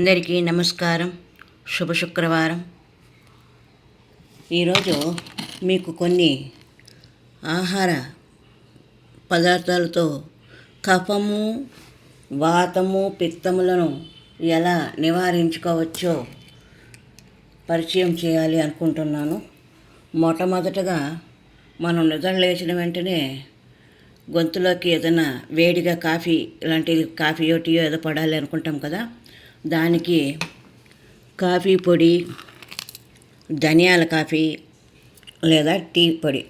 అందరికీ నమస్కారం. శుభ శుక్రవారం. ఈరోజు మీకు కొన్ని ఆహార పదార్థాలతో కఫము వాతము పిత్తములను ఎలా నివారించుకోవచ్చో పరిచయం చేయాలి అనుకుంటున్నాను. మొట్టమొదటగా మనం నిద్ర లేచిన వెంటనే గొంతులోకి ఏదైనా వేడిగా కాఫీ లాంటిది కాఫీయో టీయో ఏదో పడాలి అనుకుంటాం కదా. దానికి కాఫీ పొడి ధనియాల కాఫీ లేదా టీ పొడి.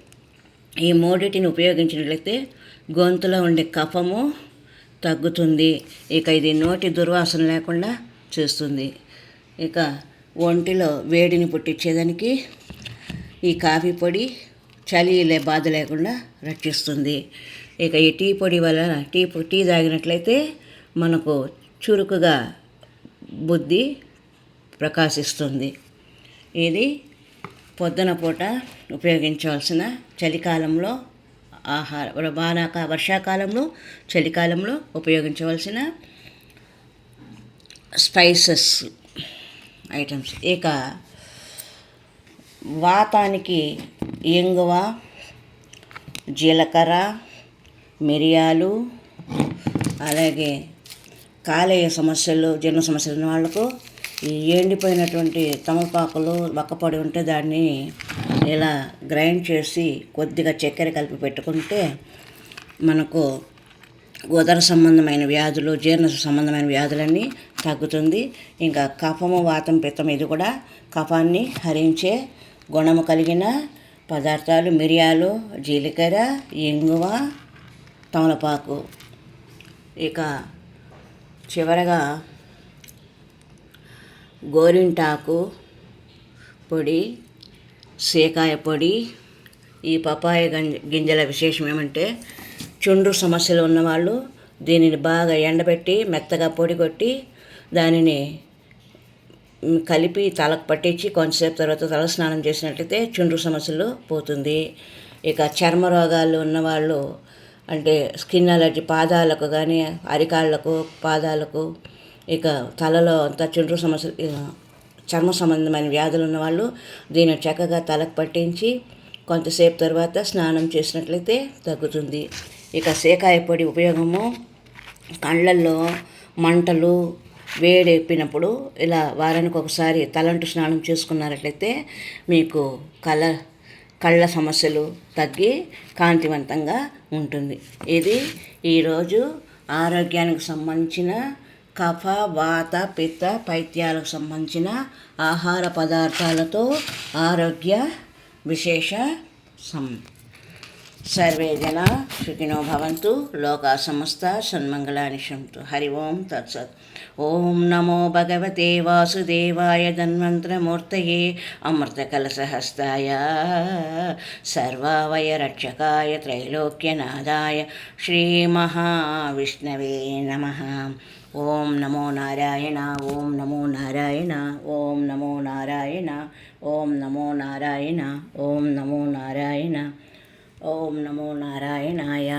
ఈ మూడింటిని ఉపయోగించినట్లయితే గొంతులో ఉండే కఫము తగ్గుతుంది. ఇక ఇది నోటి దుర్వాసన లేకుండా చేస్తుంది. ఇక ఒంటిలో వేడిని పుట్టించేదానికి ఈ కాఫీ పొడి చలి లే బాధ లేకుండా రక్షిస్తుంది. ఇక ఈ టీ పొడి వల్ల టీ పొ- టీ తాగినట్లయితే మనకు చురుకుగా బుద్ధి ప్రకాశిస్తుంది. ఇది పొద్దున పూట ఉపయోగించవలసిన చలికాలంలో ఆహార వానాక వర్షాకాలంలో చలికాలంలో ఉపయోగించవలసిన స్పైసెస్ ఐటమ్స్. ఇక వాతానికి ఇంగువ జీలకర్ర మిరియాలు అలాగే కాలేయ సమస్యలు జీర్ణ సమస్యలు ఉన్న వాళ్ళకు ఈ ఎండిపోయినటువంటి తమలపాకులు వక్కపొడి ఉంటే దాన్ని ఇలా గ్రైండ్ చేసి కొద్దిగా చక్కెర కలిపి పెట్టుకుంటే మనకు ఉదర సంబంధమైన వ్యాధులు జీర్ణ సంబంధమైన వ్యాధులన్నీ తగ్గుతుంది. ఇంకా కఫము వాతం పిత్తం ఇది కూడా కఫాన్ని హరించే గుణము కలిగిన పదార్థాలు మిరియాలు జీలకర్ర ఇంగువ తమలపాకు. ఇక చివరగా గోరింటాకు పొడి సీకాయ పొడి ఈ పపాయ గింజల విశేషం ఏమంటే చుండ్రు సమస్యలు ఉన్నవాళ్ళు దీనిని బాగా ఎండబెట్టి మెత్తగా పొడి కొట్టి దానిని కలిపి తలకు పట్టించి కొంతసేపు తర్వాత తల స్నానం చేసినట్లయితే చుండ్రు సమస్యలు పోతుంది. ఇక చర్మ రోగాలు ఉన్నవాళ్ళు అంటే స్కిన్ అలర్జీ పాదాలకు కానీ అరికాళ్ళకు పాదాలకు ఇక తలలో అంతా చుండ్రు సమస్య చర్మ సంబంధమైన వ్యాధులు ఉన్నవాళ్ళు దీన్ని చక్కగా తలకు పట్టించి కొంతసేపు తర్వాత స్నానం చేసినట్లయితే తగ్గుతుంది. ఇక సేకాయ పొడి ఉపయోగము కళ్ళల్లో మంటలు వేడెప్పినప్పుడు ఇలా వారానికి ఒకసారి తలంటు స్నానం చేసుకున్నట్లయితే మీకు కళ కళ్ళ సమస్యలు తగ్గి కాంతివంతంగా ఉంటుంది. ఇది ఈరోజు ఆరోగ్యానికి సంబంధించిన కఫ వాత పిత్త పైత్యాలకు సంబంధించిన ఆహార పదార్థాలతో ఆరోగ్య విశేష సం సర్వే జన సుఖినో భవంతు లోకా సమస్త సన్మంగళాని సంతు హరి ఓం తత్సత్. ఓం నమో భగవతే వాసుదేవాయ ధన్వంతరమూర్తయే అమృతకలసహస్తాయ సర్వావయ రక్షకాయ త్రైలోక్యనాదాయ శ్రీమహావిష్ణవే నమ. ఓం నమో నారాయణ ఓం నమో నారాయణ ఓం నమో నారాయణ ఓం నమో నారాయణ ఓం నమో నారాయణ. ఓం నమో నారాయణాయ.